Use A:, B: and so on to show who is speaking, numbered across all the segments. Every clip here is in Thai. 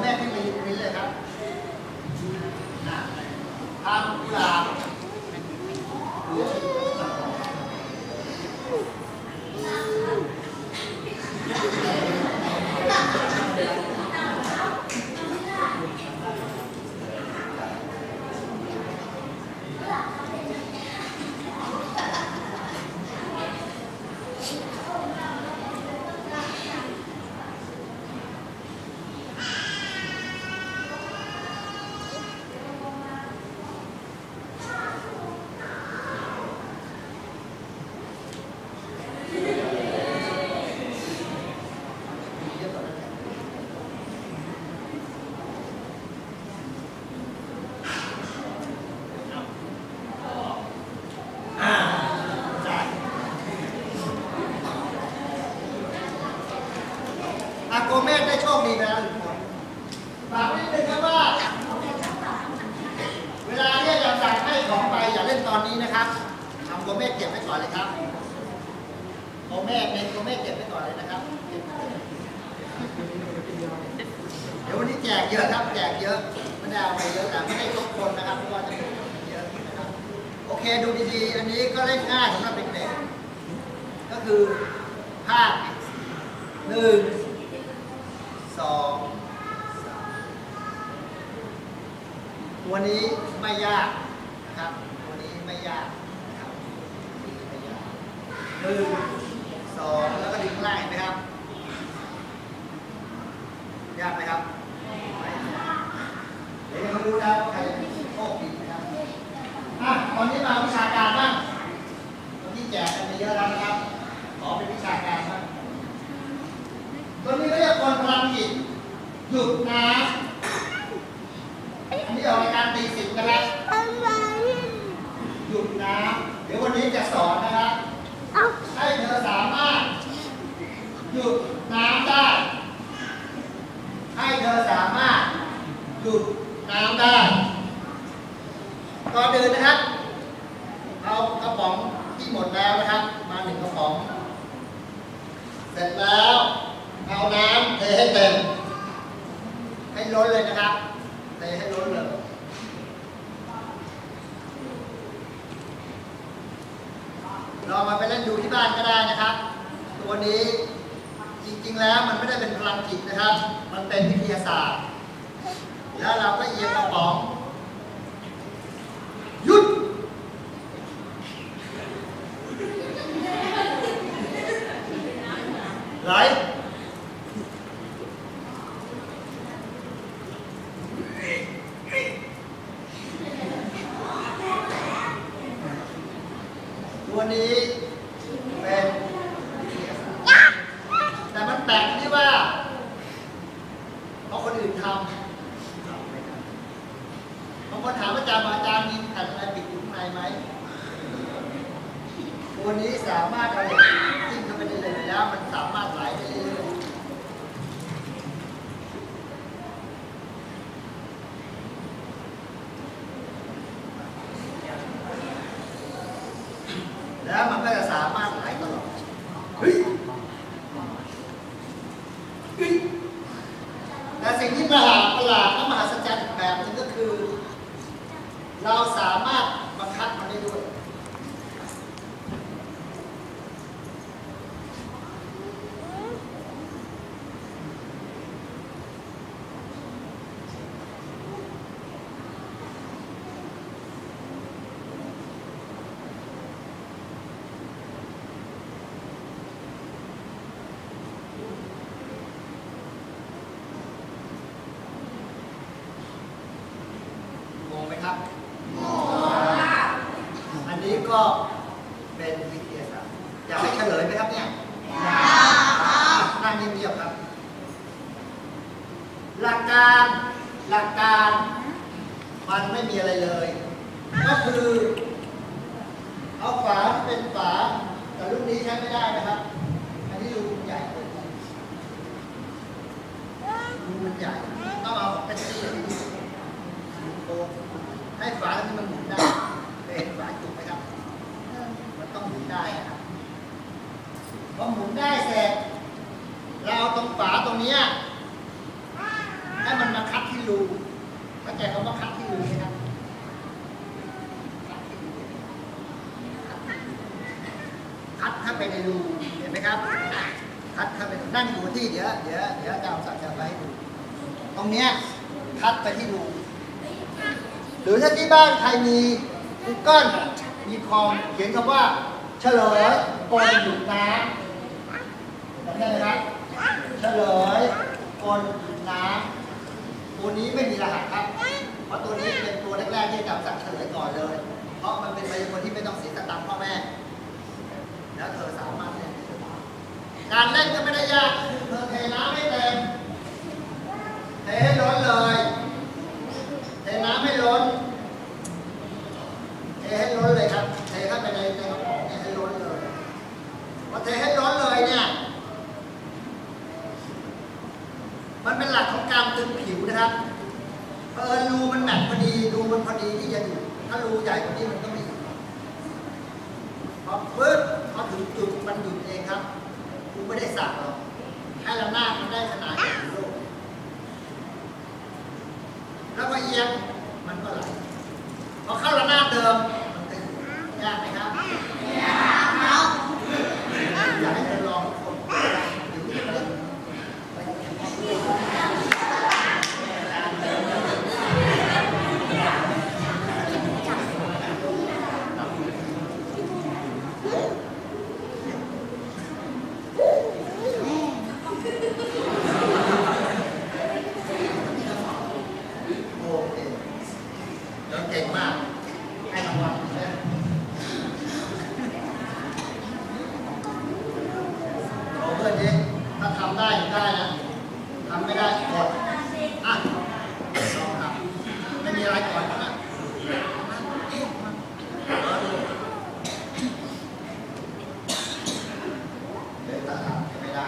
A: แม่ที่มายืนพื้นเลยครับทำกุหลาบ โกเมสได้โชคดีไปแล้วหนึ่งคนฝากนิดนึงครับว่า เวลาที่อาจารย์สั่งให้ของไปอย่าเล่นตอนนี้นะครับทำโกเมสเก็บไว้ก่อนเลยครับโกเมสเป็นโกเมสเก็บไว้ก่อนเลยนะครับ เดี๋ยววันนี้แจกเยอะครับแจกเยอะไม่ได้เอาไปเยอะแต่ไม่ได้ทุกคนนะครับเพราะว่าจะเป็นเยอะนะครับโอเคดูดีๆ อันนี้ก็เล่นง่ายสำหรับเด็กๆก็คือภาพหนึ่ง องสามตัวนี้ไม่ยากนะครับ ตัวนี้ไม่ยากครับไม่ยากหนึ่งสองแล้วก็ดึงข้างล่าเห็นไหมครับ ยากไหมครับไม่ยากเดี๋ยวเขารู้แล้วว่าใครโชคดีนะครับอะตอนนี้มาวิชาการบ้างตอนที่แจกกันไปเยอะแล้วนะครับ ขอเป็นวิชาการบ้างตัวนี้ก็เรียกคนพลังจิต หยุดน้ำอันนี้ออกรายการตีสิบนแล้วหยุดน้ำเดี๋ยววันนี้จะสอนนะครับ ให้เธอสามารถหยุดน้ำได้ก่อนอื่นนะครับ เอากระป๋องที่หมดแล้วนะครับ มาหนึ่งกระป๋อง เสร็จแล้ว เอาน้ำเทให้เต็ม ให้ ล้นเลยนะครับเทให้ล้นเลยลองมาไปเล่นดูที่บ้านก็ได้นะครับ ตัวนี้จริงๆแล้วมันไม่ได้เป็นพลังจิตนะครับ มันเป็นวิทยาศาสตร์ แล้วเราก็เอียงกระป๋องหยุด ไหลตั วันนี้เป็นแต่มันแปลกที่ว่าเพราะคนอื่นทำบางคนถามอาจารย์ว่าอาจารย์มีแผ่นอะไรปิดอยู่ข้างในไหมวันนี้สามารถเอาเหล็กจิ้มเข้าไปได้เลยแล้วมันสามารถไหลได้เรื่อยๆแล้วมันก็จะสามารถไหลตลอดเฮ้ยเฮ้ยแต่ สิ่งที่ประหลาดประหลาดและมหัศจรรย์อีกแบบนึงก็คือ เราสามารถบังคับมันได้ด้วย งงไหมครับ อั นนี้ก็เป็นวิทยาศาสตร์อยากให้เฉลยไหมครับเนี่ยนั่งเงียบๆครับ หลักการหลักการมันไม่มีอะไรเลย ก็คือ เอาฝาที่เป็นฝาแต่รุ่นนี้ใช้ไม่ได้นะครับ อันนี้รูมันใหญ่เลยรูมันใหญ่ ต้องเอาเป็นซี่ที่ดีโค้งให้ฝาที่มันหมุนได้เคยเห็นฝาจุกไหมครับ มันต้องหมุนได้นะครับพอหมุนได้เสร็จ เราเอาตรงฝาตรงเนี้ยให้มัน ยู่เข้าใจคำว่าคัดที่รูไหมครับคัดเข้าไปในรูเห็นไหมครับคัดเข้าไปนั่นอยู่ที่เดี๋ยวเดี๋ยวเดี๋ยวจารย์สักดิ์จะไปให้ดูตรงเนี้ยคัดไปที่รูหรือถ้าที่บ้านใครมี Google มีคอมเขียนคำว่าเฉลยกลหยุดน้ำจำได้ไหมครับเฉลยกลหยุดน้ำ ตัวนี้ไม่มีรหัสครับ เพราะตัวนี้เป็นตัวแรกๆที่อาจารย์สักดิ์เฉลยก่อนเลย เพราะมันเป็นใบคนที่ไม่ต้องเสียสตังค์พ่อแม่ แล้วเธอสามารถเล่นได้การเล่นก็ไม่ได้ยาก เธอเทน้ำให้เต็ม เทให้ล้นเลย เทน้ำให้ล้น เทให้ล้นเลยครับ เทเข้าไปในในกระป๋องเนี่ยให้ล้นเลยพอเทให้ล้นเลยเนี่ย นะครับเออิญรูมันแมทพอดีรูมันพอดีที่จะอยู่ถ้ารูใหญ่กว่านี้มันก็ไม่อยู่พอปึ๊บพอถึงจุดมันหยุดเองครับกูไม่ได้สั่งหรอกให้ระนาบมันได้ขนาดอย่างโลกแล้วก็เอียงมันก็ไหลพอเข้าระนาดเดิมมันก็อยู่ยากไหมครับยากครับอยากให้ทดลองทุกคนอยู่ที่นี่ โอเคเดินเก่งมาก ให้รางวัลเลยโอ้เพื่อนดิ ถ้าทำได้ได้นะทำไม่ได้กดอะลองทำไม่มีอะไรก่อนนะเดี๋ยวถ้าทำไม่ได้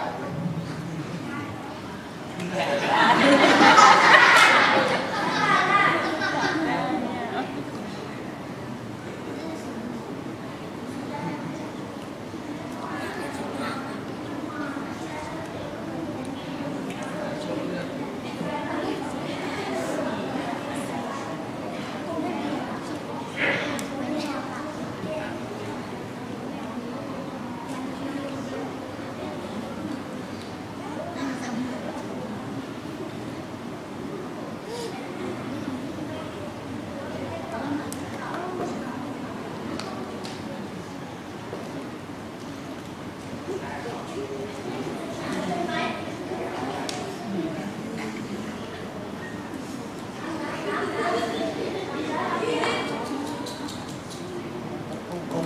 A: อั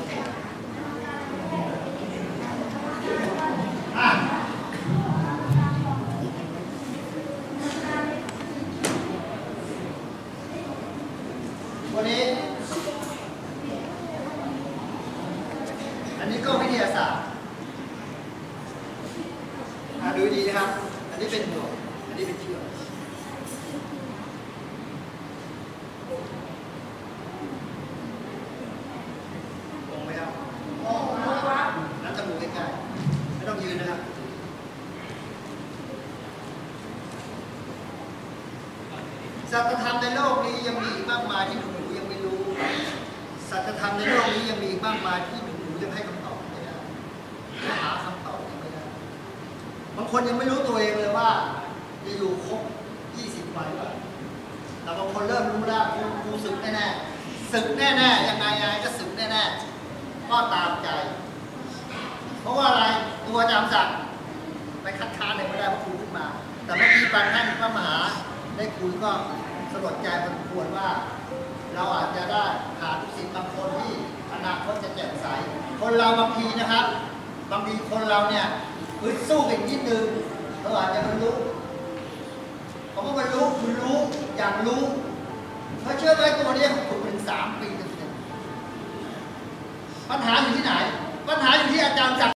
A: นนี้ อันนี้ก็วิทยาศาสตร์ดูดีนะครับ อันนี้เป็นหมวอันนี้เป็นเชือกงงไหมครับงงครับนับจมูกใกล้ๆไม่ต้องยืนนะครับ สัจธรรมในโลกนี้ยังมีมากมายที่หนูยังไม่รู้ สัจธรรมในโลกนี้ยังมีมากมายที่หนูยังให้คำตอบไม่ได้และหาคำตอบยังไม่ได้ บางคนยังไม่รู้ตัวเองเลยว่า จะอยู่ครบ20วันหรือเปล่าแต่บางคนเริ่มรู้แล้วครูครูศึกแน่ๆศึกแน่ๆยังไงยังไงก็ศึกแน่ๆก็ตามใจ เพราะว่าอะไรตัวจารย์ศักดิ์ไปคัดค้านเลยไม่ได้เพราะครูขึ้นมา แต่เมื่อกี้บางท่านพระมหา ได้คุยก็สลดใจพอสมควรว่า เราอาจจะได้ขาดลูกศิษย์บางคนที่อนาคตจะแจ่มใส คนเราบางทีนะครับ บางทีคนเราเนี่ยอึดสู้กันนิดนึงเราอาจจะบรรลุเพราะว่าบรรลุคุณรู้อยากรู้เพราะเชื่อไหมตัวเนี้ยฝึกเป็นสามปีเต็มปัญหาอยู่ที่ไหน ปัญหาอยู่ที่อาจารย์จัก